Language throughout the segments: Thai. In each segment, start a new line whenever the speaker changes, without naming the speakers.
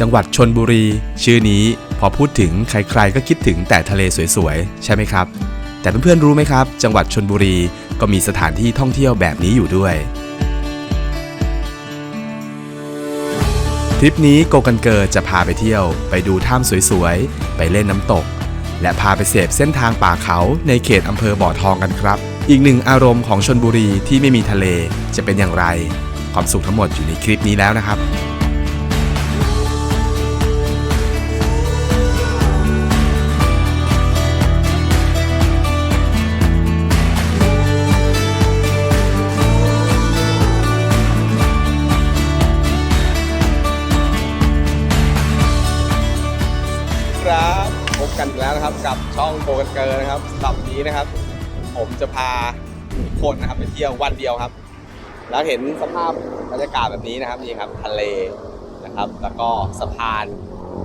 จังหวัดชนบุรี ชื่อนี้พอพูดถึงใครๆก็คิดถึงแต่ทะเลสวยๆ ใช่ไหมครับ แต่เพื่อนๆรู้ไหมครับ จังหวัดชนบุรีก็มีสถานที่ท่องเที่ยวแบบนี้อยู่ด้วยทริปนี้โกกันเกอร์จะพาไปเที่ยว ไปดูถ้ำสวยๆ ไปเล่นน้ำตก และพาไปเสพเส้นทางป่าเขาในเขตอำเภอบ่อทองกันครับ อีกหนึ่งอารมณ์ของชนบุรีที่ไม่มีทะเลจะเป็นอย่างไร ความสุขทั้งหมดอยู่ในคลิปนี้แล้วนะครับ
กันเกอร์นะครับสำหรับวันนี้นะครับ ผมจะพาทุกคนนะครับไปเที่ยววันเดียวครับ แล้วเห็นสภาพบรรยากาศแบบนี้นะครับนี่ครับทะเลนะครับ แล้วก็สะพาน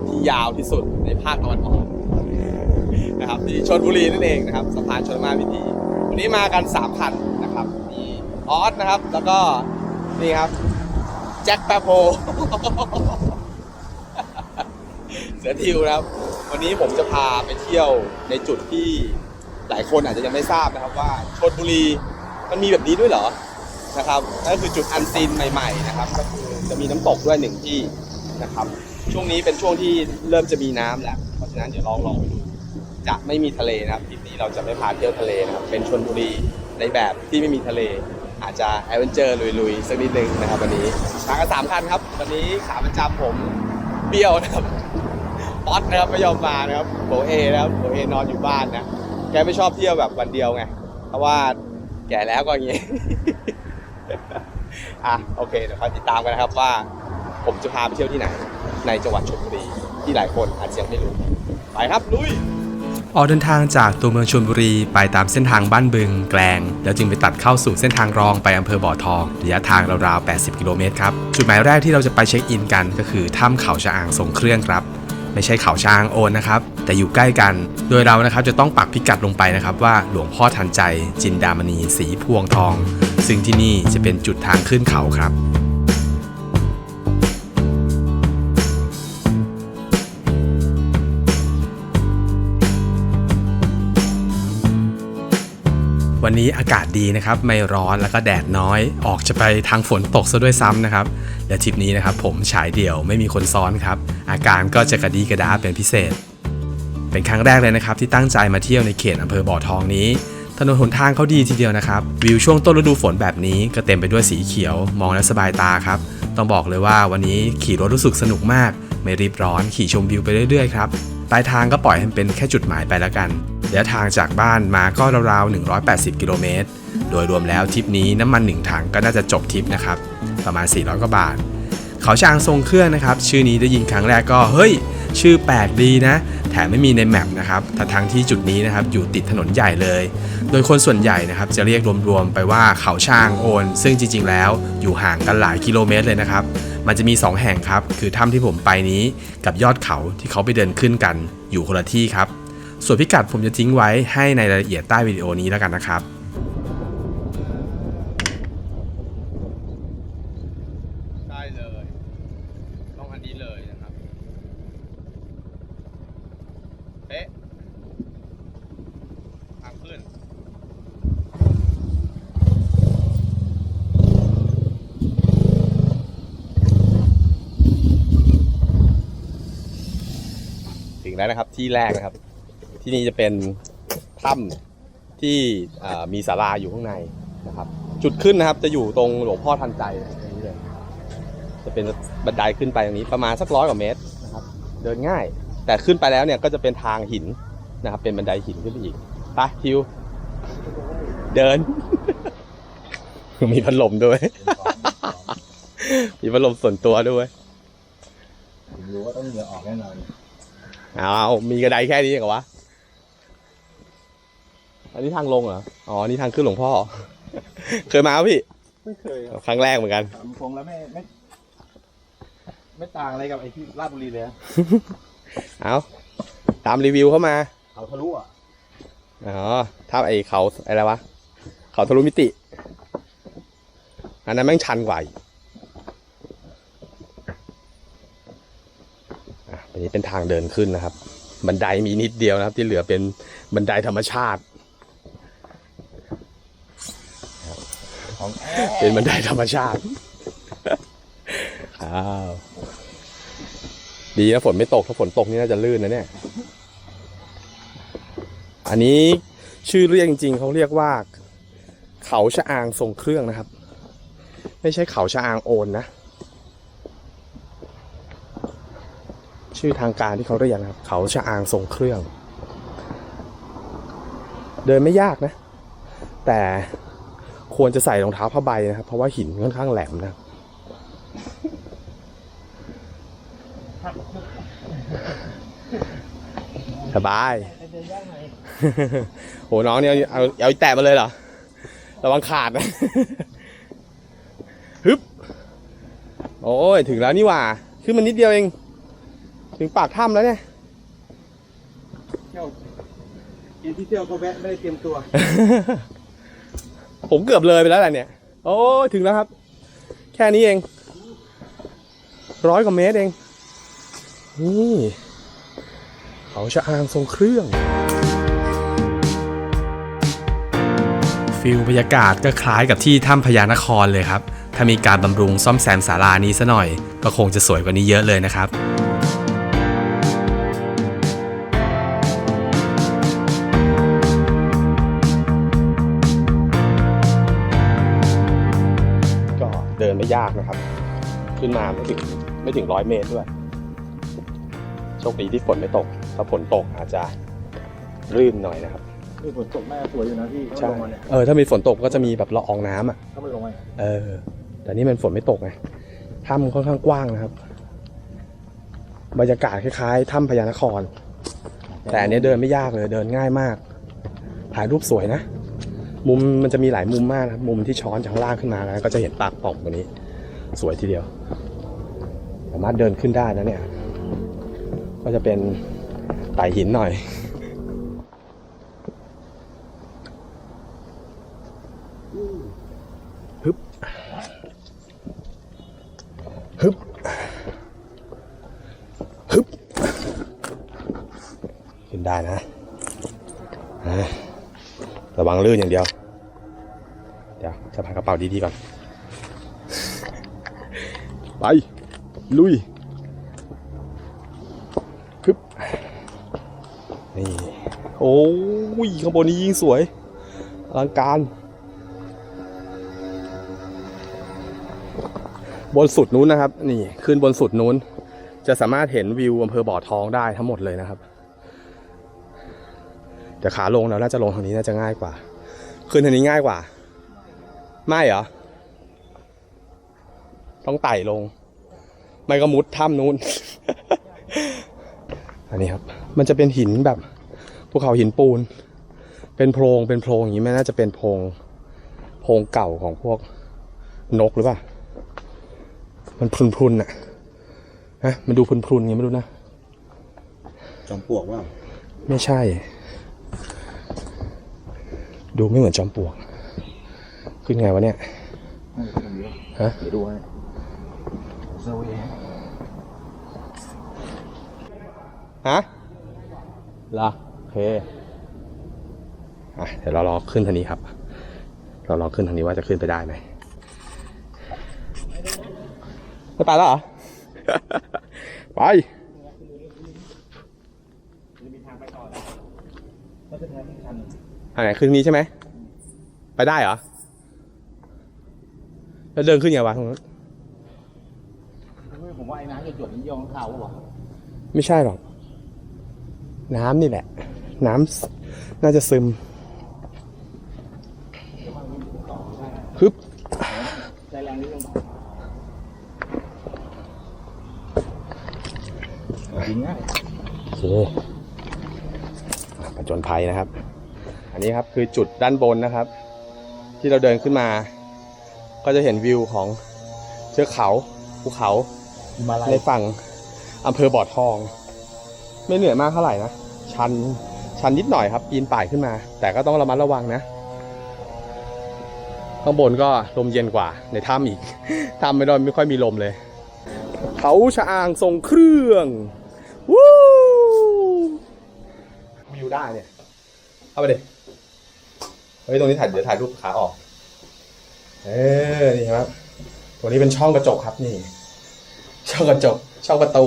ที่ยาวที่สุดในภาคตะวันออกนะครับที่ชนบุรีนั่นเองนะครับสะพานชนมาพิธีวันนี้มากัน3คันนะครับมีออสนะครับแล้วก็นี่ครับแจ็คแปโพ เสือทิวนะครับ วันนี้ผมจะพาไปเที่ยวในจุดที่หลายคนอาจจะยังไม่ทราบนะครับว่าชนบุรีมันมีแบบนี้ด้วยเหรอนะครับนั่นคือจุดอันซีนใหม่ ๆ นะครับ ก็คือจะมีน้ำตกด้วยหนึ่งที่นะครับ ช่วงนี้เป็นช่วงที่เริ่มจะมีน้ำแล้ว เพราะฉะนั้นเดี๋ยวลองลองไปดูจะไม่มีทะเลนะครับทริปนี้เราจะไม่พาเที่ยวทะเลนะครับ เป็นชนบุรีในแบบที่ไม่มีทะเล อาจจะแอดเวนเจอร์ลุยๆสักนิดนึงนะครับวันนี้มากันสามคันครับ วันนี้ขาประจำผมเบี้ยวนะครับ ป๊อตนะครับไม่ยอมมานะครับโบเอนะครับโบเอนอนอยู่บ้านนะแกไม่ชอบเที่ยวแบบวันเดียวไงเพราะว่าแก่แล้วก็อย่างงี้อะโอเคเดี๋ยวคอยติดตามกันนะครับว่า ผมจะพาไปเที่ยวที่ไหน ในจังหวัดชลบุรีที่หลายคนอาจจะยังไม่รู้ไปครับลุย
ออกเดินทางจากตัวเมืองชลบุรีไปตามเส้นทางบ้านบึงแกลง แล้วจึงไปตัดเข้าสู่เส้นทางรองไปอำเภอบ่อทองระยะทางราวๆ 80 กิโลเมตรครับ จุดหมายแรกที่เราจะไปเช็คอินกันก็คือถ้ำเขาชะอางทรงเครื่องครับ ไม่ใช่เขาช้างโอนนะครับ แต่อยู่ใกล้กัน โดยเรานะครับจะต้องปักพิกัดลงไปนะครับ ว่าหลวงพ่อทันใจจินดามณีสีพวงทอง ซึ่งที่นี่จะเป็นจุดทางขึ้นเขาครับ วันนี้อากาศดีนะครับ ไม่ร้อนแล้วก็แดดน้อย ออกจะไปทางฝนตกซะด้วยซ้ำนะครับ และทริปนี้นะครับผมฉายเดี่ยวไม่มีคนซ้อนครับ อาการก็จะกระดีกระดาเป็นพิเศษ เป็นครั้งแรกเลยนะครับ ที่ตั้งใจมาเที่ยวในเขตอำเภอบ่อทองนี้ ถนนหนทางเขาดีทีเดียวนะครับ วิวช่วงต้นฤดูฝนแบบนี้ก็เต็มไปด้วยสีเขียว มองแล้วสบายตาครับ ต้องบอกเลยว่าวันนี้ขี่รถรู้สึกสนุกมาก ไม่รีบร้อน ขี่ชมวิวไปเรื่อยๆครับปลายทางก็ปล่อยให้มันเป็นแค่จุดหมายไปแล้วกัน ระยะทางจากบ้านมาก็ราวๆ 180 กิโลเมตร โดยรวมแล้วทริปนี้น้ำมันหนึ่งถังก็น่าจะจบทริปนะครับ ประมาณ 400 กว่าบาท เขาช้างทรงเครื่องนะครับ ชื่อนี้ได้ยินครั้งแรกก็ เฮ้ย ชื่อแปลกดีนะ แถมไม่มีในแมปนะครับแต่ทั้งที่จุดนี้นะครับอยู่ติดถนนใหญ่เลย โดยคนส่วนใหญ่นะครับจะเรียกรวมๆไปว่าเขาช้างโอน ซึ่งจริง ๆ แล้วอยู่ห่างกันหลายกิโลเมตรเลยนะครับ มันจะมี 2 แห่งครับ คือถ้ำที่ผมไปนี้กับยอดเขาที่เขาไปเดินขึ้นกัน อยู่คนละที่ครับ ส่วนพิกัดผมจะทิ้งไว้ให้ในรายละเอียดใต้วิดีโอนี้แล้วกันนะครับ
ใช่เลยต้องอันนี้เลยนะครับเป๊ะทางขึ้นถึงแล้วนะครับที่แรกนะครับ ที่นี่จะเป็นถ้ำที่เอ่อมีศาลาอยู่ข้างในนะครับ จุดขึ้นนะครับจะอยู่ตรงหลวงพ่อทันใจตรงนี้เลยจะเป็นบันไดขึ้นไปตรงนี้ประมาณสักร้อยกว่าเมตรนะครับ เดินง่าย แต่ขึ้นไปแล้วเนี่ยก็จะเป็นทางหินนะครับ เป็นบันไดหินขึ้นไปอีกไปทิว เดิน มีพัดลมด้วย มีพัดลมส่วนตัวด้วย
ผมรู้ว่าต้องเหงื่อออกแน่นอน
เอามีกระไดแค่นี้เหรอวะ อันนี้ทางลงเหรอ อ๋อ นี่ทางขึ้นหลวงพ่อ เคยมาปะพี่
ไม่เคยครับ
ครั้งแรกเหมือนกัน
ถามตรงแล้วไม่ไม่ ไม่ต่างอะไรกับไอ้ที่ราชบุรีเลยอะ
เอาตามรีวิวเข้ามา
เขาทะลุอะ
อ๋อถ้าไอเขาอะไรวะ เขาทะลุมิติ อันนั้นแม่งชันกว่าอีกอันนี้เป็นทางเดินขึ้นนะครับ บันไดมีนิดเดียวนะครับ ที่เหลือเป็นบันไดธรรมชาติ
ของ
เป็นบันไดธรรมชาติอ้าวดีนะฝนไม่ตกถ้าฝนตกนี่น่าจะลื่นนะเนี่ย อันนี้ชื่อเรียกจริง ๆ เขาเรียกว่า เขาชะอางทรงเครื่องนะครับ ไม่ใช่เขาชะอางโอนนะ ชื่อทางการที่เขาเรียกนะครับ เขาชะอางทรงเครื่อง เดินไม่ยากนะ แต่ ควรจะใส่รองเท้าผ้าใบนะครับ เพราะว่าหินค่อนข้างแหลมนะครับสบาย โหน้องเนี่ยเอาเอาแตะมาเลยเหรอ ระวังขาดนะฮึบ โอ้ยถึงแล้วนี่หว่า ขึ้นมานิดเดียวเอง ถึงปากถ้ำแล้วเนี่ย
เที่ยวเอ็นที่เที่ยวก็แวะไม่ได้เตรียมตัว
ผมเกือบเลยไปแล้วแหละเนี่ย โอ้ยถึงแล้วครับ แค่นี้เอง ร้อยกว่าเมตรเอง นี่เขาชะอางทรงเครื่อง
ฟิลบรรยากาศก็คล้ายกับที่ถ้ำพญานครเลยครับ ถ้ามีการบำรุงซ่อมแซมศาลานี้ซะหน่อย ก็คงจะสวยกว่านี้เยอะเลยนะครับ
ดินไม่ยากนะครับ ขึ้นมาไม่ถึงไม่ถึงร้อยเมตรด้วย โชคดีที่ฝนไม่ตก ถ้าฝนตกอาจจะรื่นหน่อยนะครับ
นี่ฝนตกแม่สวยอยู่นะพี่
ใช่
ลงมาเนี่ย
เออถ้ามีฝนตกก็จะมีแบบละอองน้ำอะ
ถ้ามันลงมา
เออ แต่นี่มันฝนไม่ตกไงถ้ำค่อนข้างกว้างนะครับ บรรยากาศคล้ายๆถ้ำพญานคร แต่อันเนี้ยเดินไม่ยากเลยเดินง่ายมากถ่ายรูปสวยนะ มุมมันจะมีหลายมุมมากนะครับมุมที่ช้อนจากข้างล่างขึ้นมาแล้วก็จะเห็นปากป่องตัวนี้ สวยทีเดียว สามารถเดินขึ้นได้นะเนี่ย ก็จะเป็นไต่หินหน่อยฮึบฮึบฮึบขึ้นได้นะอะ ระวังลื่นอย่างเดียว เดี๋ยวจะพากระเป๋าดีๆก่อน ไป ลุยฮึบนี่ โอ้ยข้างบนนี้ยิ่งสวยอลังการ บนสุดนู้นนะครับ นี่ ขึ้นบนสุดนู้น จะสามารถเห็นวิวอำเภอบ่อทองได้ทั้งหมดเลยนะครับ แต่ขาลงเราน่าจะลงทางนี้น่าจะง่ายกว่า ขึ้นทางนี้ง่ายกว่า ไม่เหรอ ต้องไต่ลง ไม่ก็มุดถ้ำนู้น อันนี้ครับ มันจะเป็นหินแบบภูเขาหินปูน เป็นโพรงเป็นโพรงอย่างนี้ไม่น่าจะเป็นโพรงโพรงเก่าของพวกนกหรือเปล่า มันพรุนๆน่ะฮะมันดูพรุนๆไงไม่รู้นะ
จอมปลวกว่า
ไม่ใช่ ดูไม่เหมือนจอมปลวก ขึ้นไงวะเนี่ยฮะ
เดี๋ยวดูให้เซเว่น
ฮะเหรอโอเคอะเดี๋ยวเรารอขึ้นทางนี้ครับ เรารอขึ้นทางนี้ว่าจะขึ้นไปได้ไหมไม่ไปแล้วเหรอ ไป
ก็จะแทนที่ชัน
ทางไหนขึ้นนี้ใช่ไหม ไปได้เหรอ แล้วเดินขึ้นไงวะตรงนั้น
ผมว่าไอ้น้ำหยดๆนี่ยองเท้าหรอ
ไม่ใช่หรอก น้ำนี่แหละ น้ำน่าจะซึมฮึบ
ใจแรงนิดนึงยิงง่าย
โอเคประจนภัยนะครับอั นนี้ครับคือจุดด้านบนนะครับ ที่เราเดินขึ้นมา ก็จะเห็นวิวของเชือกเขาภูเขา
มาลาย
ในฝั่งอำเภอบ่อทอง ไม่เหนื่อยมากเท่าไหร่นะชันชันนิดหน่อยครับปีนป่ายขึ้นมา แต่ก็ต้องระมัดระวังนะข้างบนก็ลมเย็นกว่าในถ้ำอีกถ้ำไม่ได้ไม่ค่อยมีลมเลย เขาชะอางทรงเครื่องวู้วิวได้เนี่ยเข้าไปดิเฮ้ยตรงนี้ถ่ายเดี๋ยวถ่ายรูปขาออก เออนี่ครับตรงนี้เป็นช่องกระจกครับนี่ ช่องกระจก ช่องประตู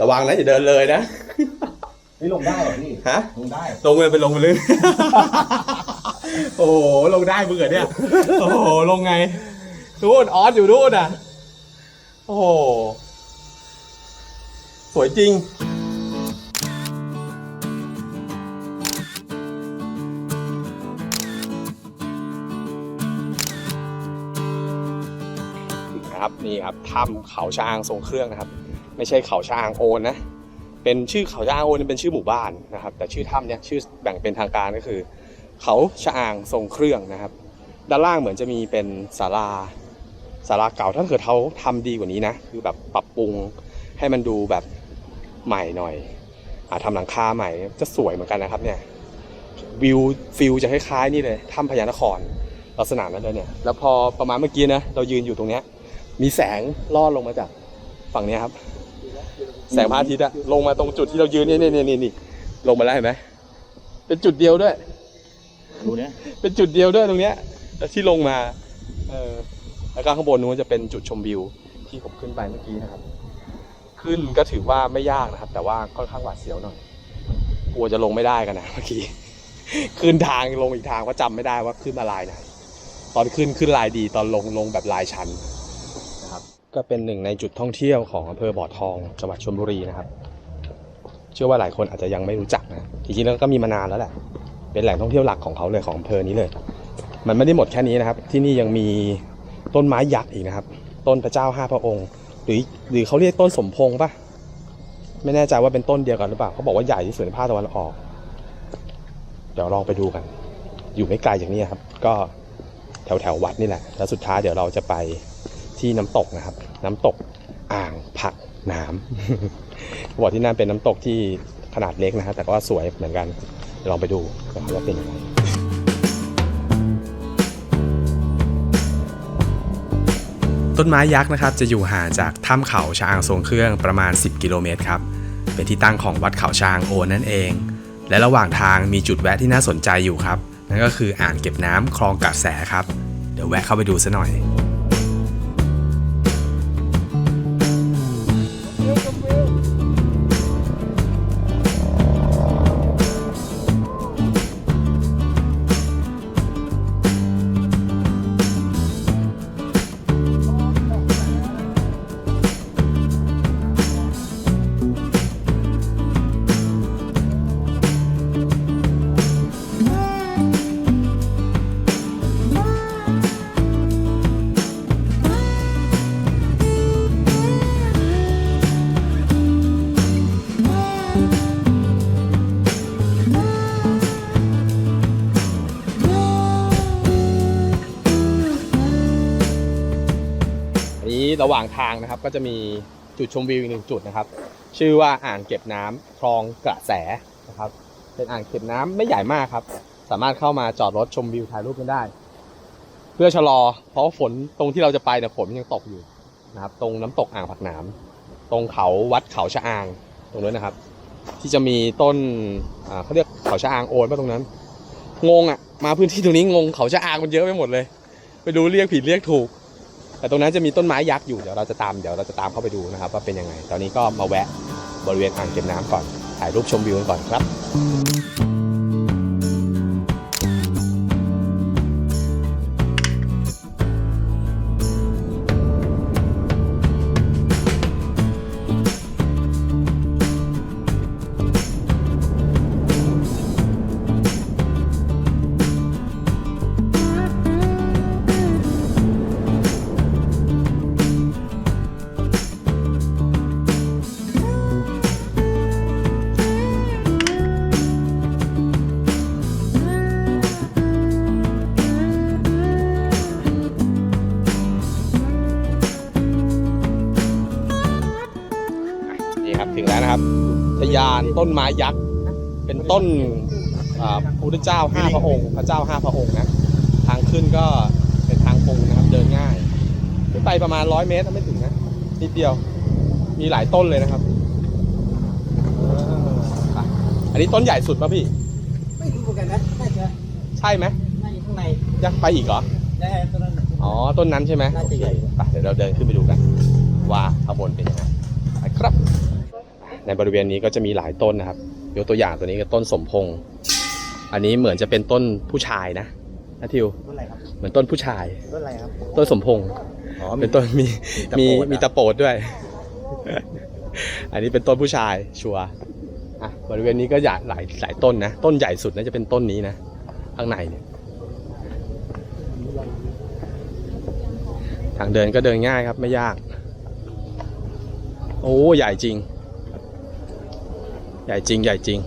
ระวังนะอย่าเดินเลยนะ
นี่ลงได้เหรอพี่
ฮะ
ลงได้
ลงเลยไปลงไปเลย โอ้โหลงได้เบื่อเนี่ย โอ้โหลงไงนู่นออสอยู่นู่นอะ โอ้โหสวยจริง นะครับนี่ครับถ้ำเขาชะอางทรงเครื่องนะครับ ไม่ใช่เขาชะอางโอนนะเป็นชื่อเขาชะอางโอนเป็นชื่อหมู่บ้านนะครับ แต่ชื่อถ้ำเนี่ยชื่อแบ่งเป็นทางการก็คือ เขาชะอางทรงเครื่องนะครับ ด้านล่างเหมือนจะมีเป็นศาลาศาลาเก่าถ้าเกิดเขาทำดีกว่านี้นะคือแบบปรับปรุงให้มันดูแบบใหม่หน่อยอาทำหลังคาใหม่จะสวยเหมือนกันนะครับเนี่ยวิวฟิลจะคล้ายๆนี่เลยถ้ำพญานครลักษณะนั้นเลยเนี่ย แล้วพอประมาณเมื่อกี้นะเรายืนอยู่ตรงเนี้ย มีแสงลอดลงมาจากฝั่งเนี้ยครับ แสงพระอาทิตย์อะลงมาตรงจุดที่เรายืนเนี่ยเนี่ยเนี่ยนี่ลงมาแล้วเห็นไหมเป็นจุดเดียวด้วย
ดูเนี้ย
เป็นจุดเดียวด้วยตรงเนี้ยที่ลงมา เออแล้วก็ข้างบนนู้นจะเป็นจุดชมวิวที่ผมขึ้นไปเมื่อกี้นะครับ ขึ้นก็ถือว่าไม่ยากนะครับ แต่ว่าค่อนข้างหวาดเสียวหน่อยกลัวจะลงไม่ได้กันนะเมื่อกี้ขึ้นทางลงอีกทางก็จำไม่ได้ว่าขึ้นมาลายไหนตอนขึ้นขึ้นลายดีตอนลงลงแบบลายชันนะครับ ก็เป็นหนึ่งในจุดท่องเที่ยวของอำเภอบ่อทองจังหวัดชลบุรีนะครับ เชื่อว่าหลายคนอาจจะยังไม่รู้จักนะจริงๆแล้วก็มีมานานแล้วแหละ เป็นแหล่งท่องเที่ยวหลักของเขาเลยของอำเภอนี้เลย มันไม่ได้หมดแค่นี้นะครับ ที่นี่ยังมีต้นไม้ยักษ์อีกนะครับ ต้นพระเจ้าห้าพระองค์ หรือหรือเขาเรียกต้นสมพงษ์ปะไม่แน่ใจว่าเป็นต้นเดียวกันหรือเปล่าเขาบอกว่าใหญ่ที่สุดในภาคตะวันออก เดี๋ยวลองไปดูกัน อยู่ไม่ไกลจากนี้ครับ ก็แถวแถววัดนี่แหละ แล้วสุดท้ายเดี๋ยวเราจะไป ที่น้ำตกนะครับ น้ำตกอ่างผักน้ำเขาบอกที่นั่นเป็นน้ำตกที่ขนาดเล็กนะครับแต่ก็ว่าสวยเหมือนกันเดี๋ยวลองไปดูนะครับว่าเป็นยังไง
ต้นไม้ยักษ์นะครับจะอยู่ห่างจากถ้ำเขาชะอางทรงเครื่องประมาณ 10 กิโลเมตรครับ เป็นที่ตั้งของวัดเขาชะอางโอนนั่นเอง และระหว่างทางมีจุดแวะที่น่าสนใจอยู่ครับ นั่นก็คืออ่างเก็บน้ำคลองกระแสครับ เดี๋ยวแวะเข้าไปดูซะหน่อย
นี้ระหว่างทางนะครับก็จะมีจุดชมวิวอีกหนึ่งจุดนะครับ ชื่อว่าอ่างเก็บน้ำคลองกระแสนะครับ เป็นอ่างเก็บน้ำไม่ใหญ่มากครับ สามารถเข้ามาจอดรถชมวิวถ่ายรูปกันได้ เพื่อชะลอ เพราะว่าฝนตรงที่เราจะไปเนี่ยฝนยังตกอยู่นะครับ ตรงน้ำตกอ่างผักน้ำตรงเขาวัดเขาชะอางตรงนั้นนะครับ ที่จะมีต้นเขาเรียกเขาชะอางโอนป่ะตรงนั้นงงอะมาพื้นที่ตรงนี้งงเขาชะอางมันเยอะไปหมดเลย ไปดูเรียกผิดเรียกถูก แต่ตรงนั้นจะมีต้นไม้ยักษ์อยู่เดี๋ยวเราจะตามเดี๋ยวเราจะตามเข้าไปดูนะครับว่าเป็นยังไง ตอนนี้ก็มาแวะบริเวณอ่างเก็บน้ำก่อนถ่ายรูปชมวิวกันก่อนครับ นต้นไม้ยักษ์เป็นต้นอ่าพระพุทธเจ้าห้าพระองค์ พระเจ้าห้าพระองค์นะทางขึ้นก็เป็นทางปูนะครับเดินง่ายขึ้นไปประมาณร้อยเมตรไม่ถึงนะนิดเดียว มีหลายต้นเลยนะครับเออไปอันนี้ต้นใหญ่สุดป่ะพี่
ใกันนะน่าจะ
ใช่ไหม
น่าจะข้างใน
ยังไปอีกเหรอ
ได้ตอนนั้น
อ๋อต้นนั้นใช่ไหม
น่าจะใหญ่
ไปเดี๋ยวเราเดินขึ้นไปดูกัน ว่าข้างบนเป็นยังไงไปครับ ในบริเวณนี้ก็จะมีหลายต้นนะครับ ยกตัวอย่างตัวนี้ก็ต้นสมพงษ์อันนี้เหมือนจะเป็นต้นผู้ชายนะนะทิว
ต้นอะไรครับ
เหมือนต้นผู้ชาย
ต้นอะไรครับ
ต้นสมพงษ์
อ๋อ
เป็นต้นมีมี
มี
มี
ตะ
ตะ
โป
โป
ด
ดด้วย อันนี้เป็นต้นผู้ชายชัวร์อะบริเวณนี้ก็ใหญ่หลายหลายต้นนะต้นใหญ่สุดน่าจะเป็นต้นนี้นะข้างในเนี่ยทางเดินก็เดินง่ายครับไม่ยาก โอ้ใหญ่จริง ใหญ่จริง ใหญ่จริง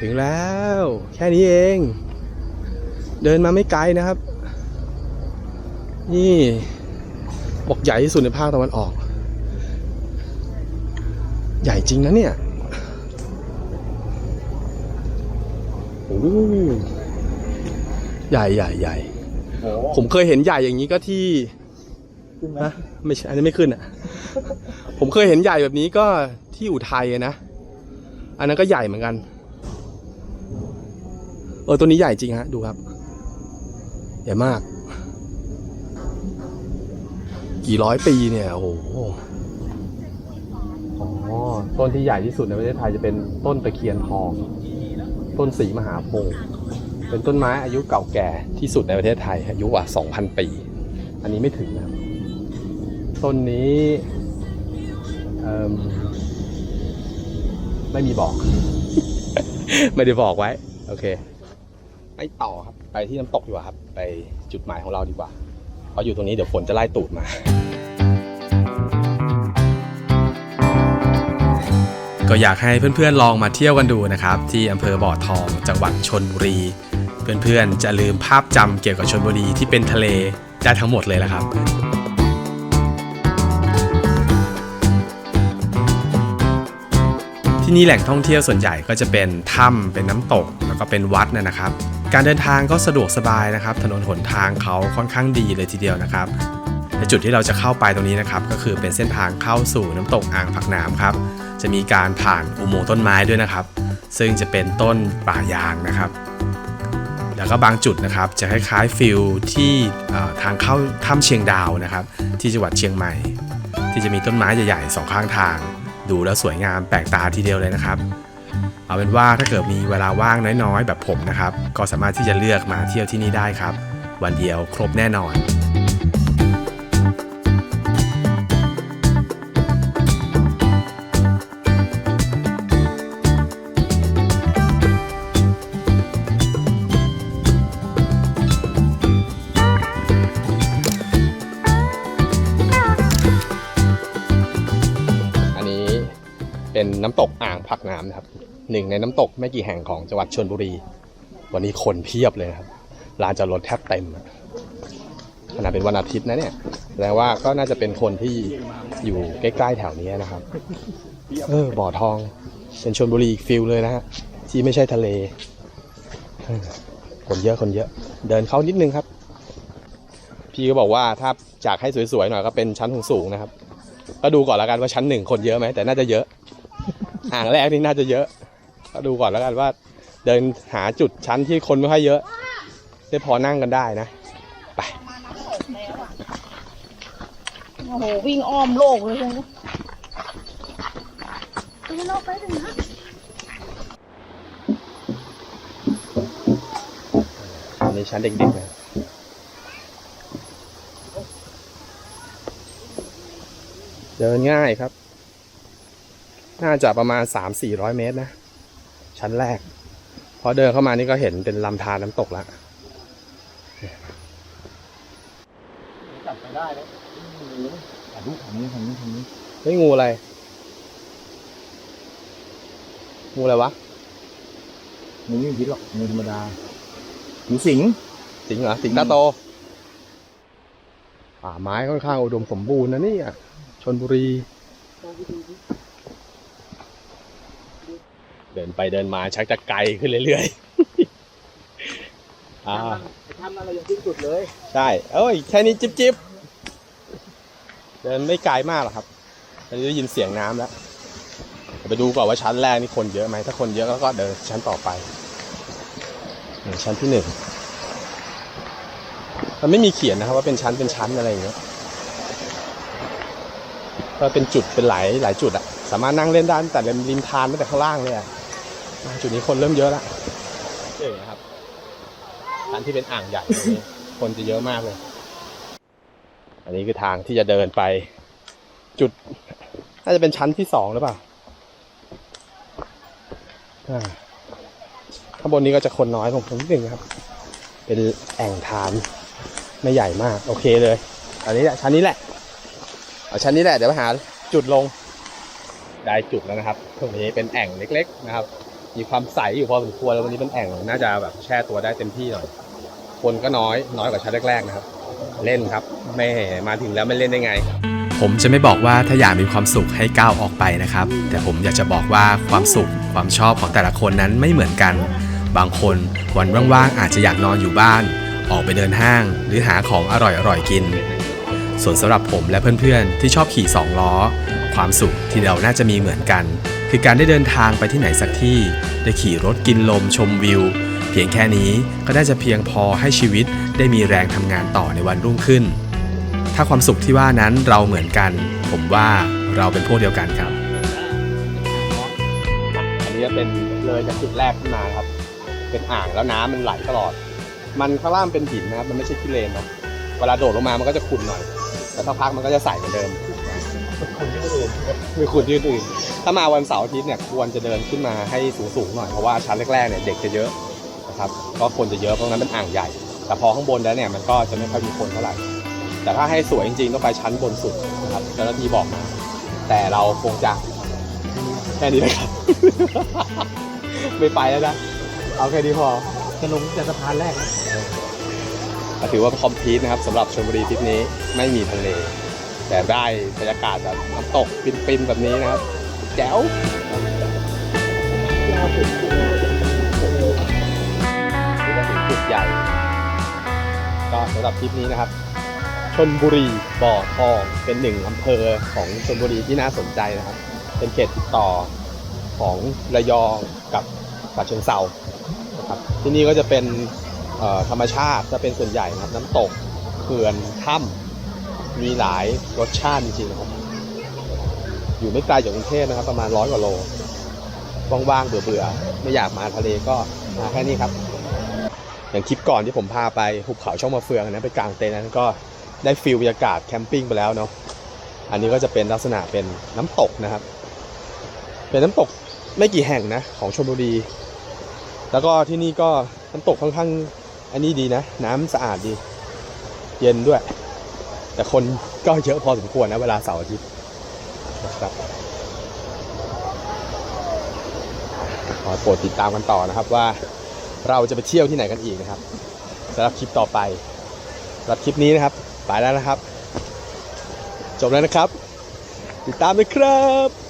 ถึงแล้ว แค่นี้เอง เดินมาไม่ไกลนะครับ นี่บอกใหญ่ที่สุดในภาคตะวันออก ใหญ่จริงนะเนี่ยโอ้ใหญ่ใหญ่ใหญ่ ผมเคยเห็นใหญ่อย่างนี้ก็ที่
ขึ้นไหม
ฮะไม่ใช่อันนี้ไม่ขึ้นอะ ผมเคยเห็นใหญ่แบบนี้ก็ที่อุทัยอะนะ อันนั้นก็ใหญ่เหมือนกัน เออตัวนี้ใหญ่จริงฮะ ดูครับ ใหญ่มาก กี่ร้อยปีเนี่ย โอ้โหอ๋อต้นที่ใหญ่ที่สุดในประเทศไทยจะเป็นต้นตะเคียนทอง ต้นสีมหาโพธิ์เป็นต้นไม้อายุเก่าแก่ที่สุดในประเทศไทย อายุกว่า 2,000 ปี อันนี้ไม่ถึงนะครับ ต้นนี้เอิ่มไม่มีบอก ไม่ได้บอกไว้ โอเคไม่ต่อครับ ไปที่น้ำตกดีกว่าครับ ไปจุดหมายของเราดีกว่า เพราะอยู่ตรงนี้เดี๋ยวฝนจะไล่ตูดมา
ก็อยากให้เพื่อนๆลองมาเที่ยวกันดูนะครับ ที่อำเภอบ่อทองจังหวัดชนบุรี เพื่อนๆจะลืมภาพจำเกี่ยวกับชนบุรีที่เป็นทะเลได้ทั้งหมดเลยละครับ ที่นี่แหล่งท่องเที่ยวส่วนใหญ่ก็จะเป็นถ้ำเป็นน้ำตก แล้วก็เป็นวัดนะครับ การเดินทางก็สะดวกสบายนะครับ ถนนหนทางเขาค่อนข้างดีเลยทีเดียวนะครับและจุดที่เราจะเข้าไปตรงนี้นะครับ ก็คือเป็นเส้นทางเข้าสู่น้ำตกอ่างผักน้ำครับ จะมีการผ่านอุโมงค์ต้นไม้ด้วยนะครับ ซึ่งจะเป็นต้นป่ายางนะครับ แล้วก็บางจุดนะครับ จะคล้ายๆฟิลที่ทางเข้าถ้ำเชียงดาวนะครับ ที่จังหวัดเชียงใหม่ ที่จะมีต้นไม้ใหญ่ๆสองข้างทาง ดูแล้วสวยงามแปลกตาทีเดียวเลยนะครับ เอาเป็นว่าถ้าเกิดมีเวลาว่างน้อยๆ แบบผมนะครับ ก็สามารถที่จะเลือกมาเที่ยวที่นี่ได้ครับ วันเดียวครบแน่นอน
อันักน้ำนะครับหนึ่งในน้ำตกไม่กี่แห่งของจังหวัดชลบุรี วันนี้คนเพียบเลยครับลานจอดรถแทบเต็มขนาดเป็นวันอาทิตย์นะเนี่ยแสดงว่าก็น่าจะเป็นคนที่อยู่ใกล้ๆแถวนี้นะครับ เออบ่อทองเป็นชลบุรีอีกฟิลเลยนะฮะที่ไม่ใช่ทะเล คนเยอะคนเยอะ เดินเข้านิดนึงครับ พี่ก็บอกว่าถ้าอยากให้สวยๆหน่อยก็เป็นชั้นสูงๆนะครับ ก็ดูก่อนล้วกันว่าชั้นหนึ่งคนเยอะไหมแต่น่าจะเยอะ อ่างแรกนี่น่าจะเยอะก็ดูก่อนแล้วกันว่า เดินหาจุดชั้นที่คนไม่ค่อยเยอะ ได้พอนั่งกันได้นะไป
โอ้โหวิ่งอ้อมโลกเลยใช่ไหมไปโลกไปถึงนะ
อันนี้ชั้นเด็กๆนะเดินง่ายครับ น่าจะประมาณ 3-400 เมตรนะ ชั้นแรก พอเดินเข้ามานี่ก็เห็นเป็นลำธารน้ำตกแล้ว
จับไปได้แล้วถ่ายรูปทางนี้ทางนี้ทางนี้
เฮ้ยงูอะไร งูอะไรวะ
งูไม่มีพิษหรอกงูธรรมดางูสิง
สิงเหรอ สิงตาโต ป่าไม้ค่อนข้างอุดมสมบูรณ์นะเนี่ยชนบุรี เดินไปเดินมาชักจะไกลขึ้นเรื่อยๆอ่า
ทำอะไรยังที่สุดเลย
ใช่ เอ้ย แค่นี้จิบจิบเดินไม่ไกลมากหรอกครับตอนนี้ได้ยินเสียงน้ำแล้วเดี๋ยวไปดูก่อนว่าชั้นแรกนี่คนเยอะไหมถ้าคนเยอะก็เดินชั้นต่อไปนี่ชั้นที่หนึ่งมันไม่มีเขียนนะครับว่าเป็นชั้นเป็นชั้นอะไรอย่างเงี้ยก็เป็นจุดเป็นหลายหลายจุดอะสามารถนั่งเล่นได้ตั้งแต่ริมริมทานตั้งแต่ข้างล่างเลยอะอ่า จุดนี้คนเริ่มเยอะแล้วเจ๋งนะครับชั้นที่เป็นอ่างใหญ่ตรงนี้คนจะเยอะมากเลย อันนี้คือทางที่จะเดินไป จุดน่าจะเป็นชั้นที่สองหรือเปล่าอ่าข้างบนนี้ก็จะคนน้อยผมผมนิดนึงนะครับ เป็นแอ่งทานไม่ใหญ่มาก โอเคเลย อันนี้แหละชั้นนี้แหละเอาชั้นนี้แหละเดี๋ยวไปหาจุดลงได้จุดแล้วนะครับตรงนี้เป็นแอ่งเล็ก ๆ นะครับ มีความใสอยู่พอสมควรแล้ววันนี้เป็นแอ่งน่าจะแบบแช่ตัวได้เต็มที่หน่อย คนก็น้อยน้อยกว่าชั้นแรกๆนะครับ เล่นครับไม่มาถึงแล้วไม่เล่นได้ไง
ผมจะไม่บอกว่าถ้าอยากมีความสุขให้ก้าวออกไปนะครับ แต่ผมอยากจะบอกว่าความสุขความชอบของแต่ละคนนั้นไม่เหมือนกัน บางคนวันว่างๆอาจจะอยากนอนอยู่บ้าน ออกไปเดินห้าง หรือหาของอร่อยๆกิน ส่วนสำหรับผมและเพื่อนๆที่ชอบขี่สองล้อ ความสุขที่เราน่าจะมีเหมือนกัน คือการได้เดินทางไปที่ไหนสักที่ ได้ขี่รถกินลมชมวิว เพียงแค่นี้ก็น่าจะเพียงพอให้ชีวิตได้มีแรงทำงานต่อในวันรุ่งขึ้น ถ้าความสุขที่ว่านั้นเราเหมือนกัน ผมว่าเราเป็นพวกเดียวกันครับ
อันนี้จะเป็นเลยจากจุดแรกขึ้นมานะครับ เป็นอ่างแล้วน้ำมันไหลตลอด มันข้างล่างเป็นหินนะครับ มันไม่ใช่ขี้เลนนะ เวลาโดดลงมามันก็จะขุ่นหน่อย แต่ถ้าพักมันก็จะใสเหมือนเดิมไม่ขุ่นที่อื่น ถ้ามาวันเสาร์อาทิตย์เนี่ยควรจะเดินขึ้นมาให้สูงๆหน่อยเพราะว่าชั้นแรกๆเนี่ยเด็กจะเยอะนะครับก็คนจะเยอะเพราะงั้นเป็นอ่างใหญ่ แต่พอข้างบนแล้วเนี่ยมันก็จะไม่ค่อยมีคนเท่าไหร่ แต่ถ้าให้สวยจริงๆต้องไปชั้นบนสุดนะครับเจ้าหน้าที่บอกมาแต่เราคงจะแค่นี้เลยครับ ไม่ไปแล้วนะเอาแค่นี้พอ
จะลงจากสะพานแรกนะ
ถือว่าคอมพีทนะครับสำหรับชลบุรีทริปนี้ไม่มีทะเล แต่ได้บรรยากาศแบบน้ำตกปินๆแบบนี้นะครับ แจ๋วนี่ก็เป็นจุดใหญ่ ก็สำหรับทริปนี้นะครับชนบุรีบ่อทองเป็นหนึ่งอำเภอของชนบุรีที่น่าสนใจนะครับ เป็นเขตติดต่อของระยองกับฉะเชิงเซานะครับที่นี่ก็จะเป็นธรรมชาติจะเป็นส่วนใหญ่นะครับ น้ำตกเขื่อนถ้ำมีหลายรสชาติจริงๆนะครับ อยู่ไม่ไกลจากกรุงเทพนะครับ ประมาณร้อยกว่าโลว่างๆเบื่อๆไม่อยากมาทะเลก็มาแค่นี้ครับ อย่างคลิปก่อนที่ผมพาไปหุบเขาช่องมะเฟืองนะไปกลางเต็นท์นั้นก็ได้ฟิลบรรยากาศแคมปิ้งไปแล้วเนาะอันนี้ก็จะเป็นลักษณะเป็นน้ำตกนะครับ เป็นน้ำตกไม่กี่แห่งนะของชลบุรี แล้วก็ที่นี่ก็น้ำตกค่อนข้างอันนี้ดีนะ น้ำสะอาดดี เย็นด้วย แต่คนก็เยอะพอสมควรนะเวลาเสาร์อาทิตย์ นะครับขอโปรดติดตามกันต่อนะครับว่าเราจะไปเที่ยวที่ไหนกันอีกนะครับสำหรับคลิปต่อไปสำหรับคลิปนี้นะครับ ไปแล้วนะครับ จบแล้วนะครับ ติดตามเลยครับ